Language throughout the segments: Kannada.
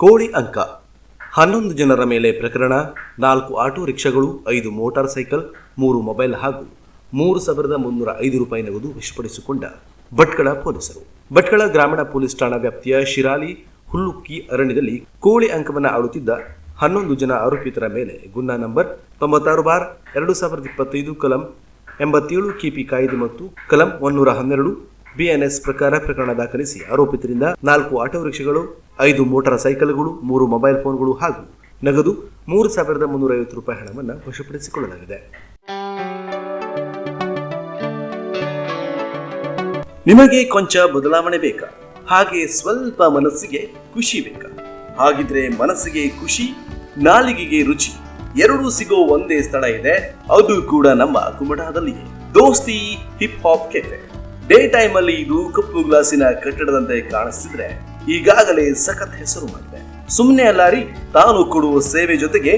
ಕೋಳಿ ಅಂಕ. ಹನ್ನೊಂದು ಜನರ ಮೇಲೆ ಪ್ರಕರಣ, ನಾಲ್ಕು ಆಟೋ ರಿಕ್ಷಾಗಳು, ಐದು ಮೋಟಾರ್ ಸೈಕಲ್, ಮೂರು ಮೊಬೈಲ್ ಹಾಗೂ ಮೂರು ಸಾವಿರದ ಮುನ್ನೂರ ಐದು ರೂಪಾಯಿ ನಗದು ವಶಪಡಿಸಿಕೊಂಡ ಭಟ್ಕಳ ಪೊಲೀಸರು. ಭಟ್ಕಳ ಗ್ರಾಮೀಣ ಪೊಲೀಸ್ ಠಾಣಾ ವ್ಯಾಪ್ತಿಯ ಶಿರಾಲಿ, ಹುಲ್ಲುಕ್ಕಿ ಅರಣ್ಯದಲ್ಲಿ ಕೋಳಿ ಅಂಕವನ್ನು ಆಡುತ್ತಿದ್ದ ಹನ್ನೊಂದು ಜನ ಆರೋಪಿತರ ಮೇಲೆ ಗುನ್ನಾ ನಂಬರ್ ತೊಂಬತ್ತಾರು ಬಾರ್ ಎರಡು ಸಾವಿರದ ಇಪ್ಪತ್ತೈದು, ಕಲಂ ಎಂಬತ್ತೇಳು ಕೆಪಿ ಕಾಯ್ದೆ ಮತ್ತು ಕಲಂ ಒನ್ನೂರ ಹನ್ನೆರಡು ಬಿಎನ್ಎಸ್ ಪ್ರಕಾರ ಪ್ರಕರಣ ದಾಖಲಿಸಿ ಆರೋಪಿತರಿಂದ ನಾಲ್ಕು ಆಟೋ ರಿಕ್ಷಾಗಳು, ಐದು ಮೋಟಾರ್ ಸೈಕಲ್ಗಳು, ಮೂರು ಮೊಬೈಲ್ ಫೋನ್ಗಳು ಹಾಗೂ ನಗದು ಮೂರು ಸಾವಿರದ ಮುನ್ನೂರ ಐವತ್ತು ರೂಪಾಯಿ ಹಣವನ್ನು ವಶಪಡಿಸಿಕೊಳ್ಳಲಾಗಿದೆ. ನಿಮಗೆ ಕೊಂಚ ಬದಲಾವಣೆ ಬೇಕಾ? ಹಾಗೆ ಸ್ವಲ್ಪ ಮನಸ್ಸಿಗೆ ಖುಷಿ ಬೇಕಾ? ಹಾಗಿದ್ರೆ ಮನಸ್ಸಿಗೆ ಖುಷಿ, ನಾಲಿಗೆಗೆ ರುಚಿ, ಎರಡೂ ಸಿಗೋ ಒಂದೇ ಸ್ಥಳ ಇದೆ. ಅದು ಕೂಡ ನಮ್ಮ ಕುಮಟಾದಲ್ಲಿಯೇ. Dosti hip hop cafe day time ಅಲ್ಲಿ ಇದು ಕಪ್ಪು ಗ್ಲಾಸಿನ ಕಟ್ಟಡದಂತೆ ಕಾಣಿಸ್ತಿದ್ರೆ ಈಗಾಗಲೇ ಸಖತ್ ಹೆಸರು ಮಾಡಿದೆ. ಸುಮ್ಮನೆ ಅಲ್ಲಾರಿ ತಾನು ಕೊಡುವ ಸೇವೆ ಜೊತೆಗೆ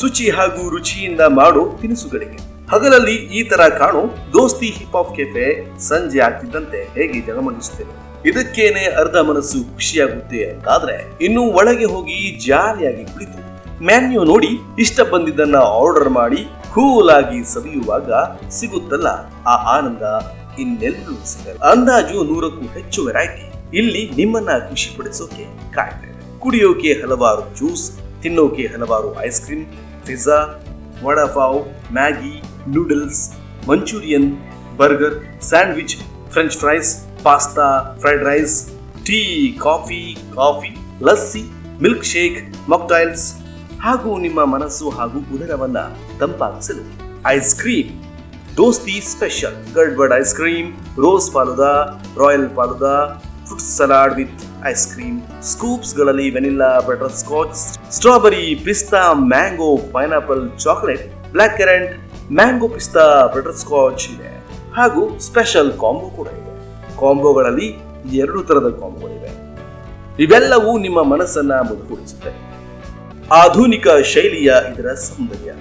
ಶುಚಿ ಹಾಗೂ ರುಚಿಯಿಂದ ಮಾಡೋ ತಿನಿಸುಗಳಿಗೆ. ಹಗಲಲ್ಲಿ ಈ ತರ ಕಾಣೋ ದೋಸ್ತಿ ಹಿಪ್ ಹಾಪ್ ಕೆಫೆ ಸಂಜೆ ಆಗ್ತಿದ್ದಂತೆ ಹೇಗೆ ಜಗಮಗಿಸುತ್ತೇವೆ ಇದಕ್ಕೇನೆ ಅರ್ಧ ಮನಸ್ಸು ಖುಷಿಯಾಗುತ್ತೆ ಅಂತಾದ್ರೆ ಇನ್ನು ಒಳಗೆ ಹೋಗಿ ಜಾರಿಯಾಗಿ ಕುಳಿತು. ಮ್ಯಾನ್ಯೂ ನೋಡಿ ಇಷ್ಟ ಬಂದಿದ್ದನ್ನ ಆರ್ಡರ್ ಮಾಡಿ ಕೂಲ್ ಆಗಿ ಸವಿಯುವಾಗ ಸಿಗುತ್ತಲ್ಲ ಆ ಆನಂದ. ಇನ್ನೆಲ್ಲೂ ಸಿಗಲ್ಲ. ಅಂದಾಜು ನೂರಕ್ಕೂ ಹೆಚ್ಚು ವೆರೈಟಿ ಇಲ್ಲಿ ನಿಮ್ಮನ್ನ ಖುಷಿ ಪಡಿಸೋಕೆ ಕಾಯ್ತಾ ಕುಡಿಯೋಕೆ ಹಲವಾರು ಜ್ಯೂಸ್, ತಿನ್ನೋಕೆ ಹಲವಾರು ice cream pizza vada pav, Maggi noodles Manchurian, burger, sandwich French fries pasta fried rice tea, coffee coffee, lassi milk shake mocktails ಹಾಗೂ ನಿಮ್ಮ ಮನಸ್ಸು ಹಾಗೂ ಉದರವನ್ನ ತಂಪಾಗಿಸಲು ಐಸ್ ಕ್ರೀಮ್ ದೋಸ್ತಿ special gadbad ice cream rose falooda royal falooda fruit salad with ice cream ಸ್ಕೂಪ್ಸ್ಗಳಲ್ಲಿ vanilla butterscotch strawberry pista mango pineapple chocolate black currant mango pista butterscotch ಇದೆ. ಹಾಗೂ ಸ್ಪೆಷಲ್ ಕಾಂಬೋ ಕೂಡ ಇದೆ. ಕಾಂಬೋಗಳಲ್ಲಿ ಎರಡು ತರದ ಕಾಂಬೋಗಳಿವೆ ಇವೆಲ್ಲವೂ ನಿಮ್ಮ ಮನಸ್ಸನ್ನ ಮುದುಗೂಡಿಸುತ್ತೆ ಆಧುನಿಕ ಶೈಲಿಯ ಇದರ ಸೌಂದರ್ಯ.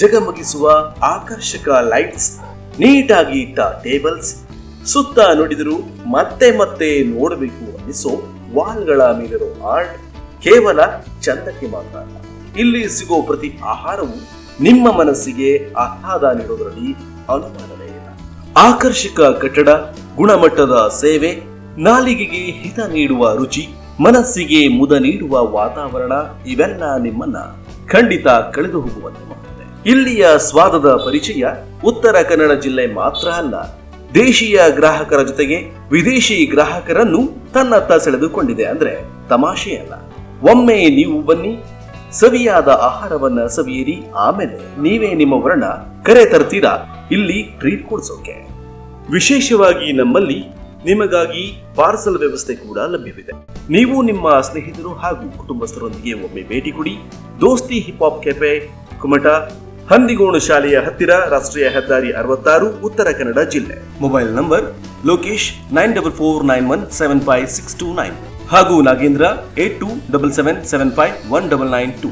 ಜಗಮಗಿಸುವ ಆಕರ್ಷಕ ಲೈಟ್ಸ್ ನೀಟಾಗಿ ಇಟ್ಟ ಟೇಬಲ್ಸ್, ಸುತ್ತ ನುಡಿದರು ಮತ್ತೆ ಮತ್ತೆ ನೋಡಬೇಕು ಅನ್ನಿಸೋ ವಾಲ್ಗಳ ಮೇಲಿರೋ ಆರ್ಟ್ ಕೇವಲ ಚಂದಕ್ಕೆ ಮಾತ್ರ ಅಲ್ಲ. ಇಲ್ಲಿ ಸಿಗೋ ಪ್ರತಿ ಆಹಾರವು ನಿಮ್ಮ ಮನಸ್ಸಿಗೆ ಆಹ್ಲಾದ ನೀಡೋದರಲ್ಲಿ ಅನುಮಾನವೇ ಇಲ್ಲ. ಆಕರ್ಷಕ ಕಟ್ಟಡ, ಗುಣಮಟ್ಟದ ಸೇವೆ, ನಾಲಿಗೆಗೆ ಹಿತ ನೀಡುವ ರುಚಿ, ಮನಸ್ಸಿಗೆ ಮುದ ನೀಡುವ ವಾತಾವರಣ ಇವೆಲ್ಲ ನಿಮ್ಮನ್ನ ಖಂಡಿತ ಕಳೆದು ಹೋಗುವಂತೆ ಇಲ್ಲಿಯ ಸ್ವಾದದ ಪರಿಚಯ ಉತ್ತರ ಕನ್ನಡ ಜಿಲ್ಲೆ ಮಾತ್ರ ಅಲ್ಲ. ದೇಶೀಯ ಗ್ರಾಹಕರ ಜೊತೆಗೆ ವಿದೇಶಿ ಗ್ರಾಹಕರನ್ನು ತನ್ನತ್ತ ಸೆಳೆದುಕೊಂಡಿದೆ ಅಂದ್ರೆ ತಮಾಷೆ ಅಲ್ಲ. ಒಮ್ಮೆ ನೀವು ಬನ್ನಿ, ಸವಿಯಾದ ಆಹಾರವನ್ನ ಸವಿಯಿರಿ, ಆಮೇಲೆ ನೀವೇ ನಿಮ್ಮ ವರ್ಣ ಕರೆ ತರ್ತೀರಾ? ಇಲ್ಲಿ ಟ್ರೀಟ್ ಕೊಡ್ಸೋಕೆ. ವಿಶೇಷವಾಗಿ ನಮ್ಮಲ್ಲಿ ನಿಮಗಾಗಿ ಪಾರ್ಸಲ್ ವ್ಯವಸ್ಥೆ ಕೂಡ ಲಭ್ಯವಿದೆ. ನೀವು ನಿಮ್ಮ ಸ್ನೇಹಿತರು ಹಾಗೂ ಕುಟುಂಬಸ್ಥರೊಂದಿಗೆ ಒಮ್ಮೆ ಭೇಟಿ ಕೊಡಿ. Dosti hip hop cafe Kumta Handigonu ಶಾಲೆಯ ಹತ್ತಿರ ರಾಷ್ಟ್ರೀಯ ಹೆದ್ದಾರಿ ಅರವತ್ತಾರು ಉತ್ತರ ಕನ್ನಡ ಜಿಲ್ಲೆ. Mobile number Lokesh nine double four nine one seven five six two nine ಹಾಗೂ Nagendra eight two double seven seven five one double nine two.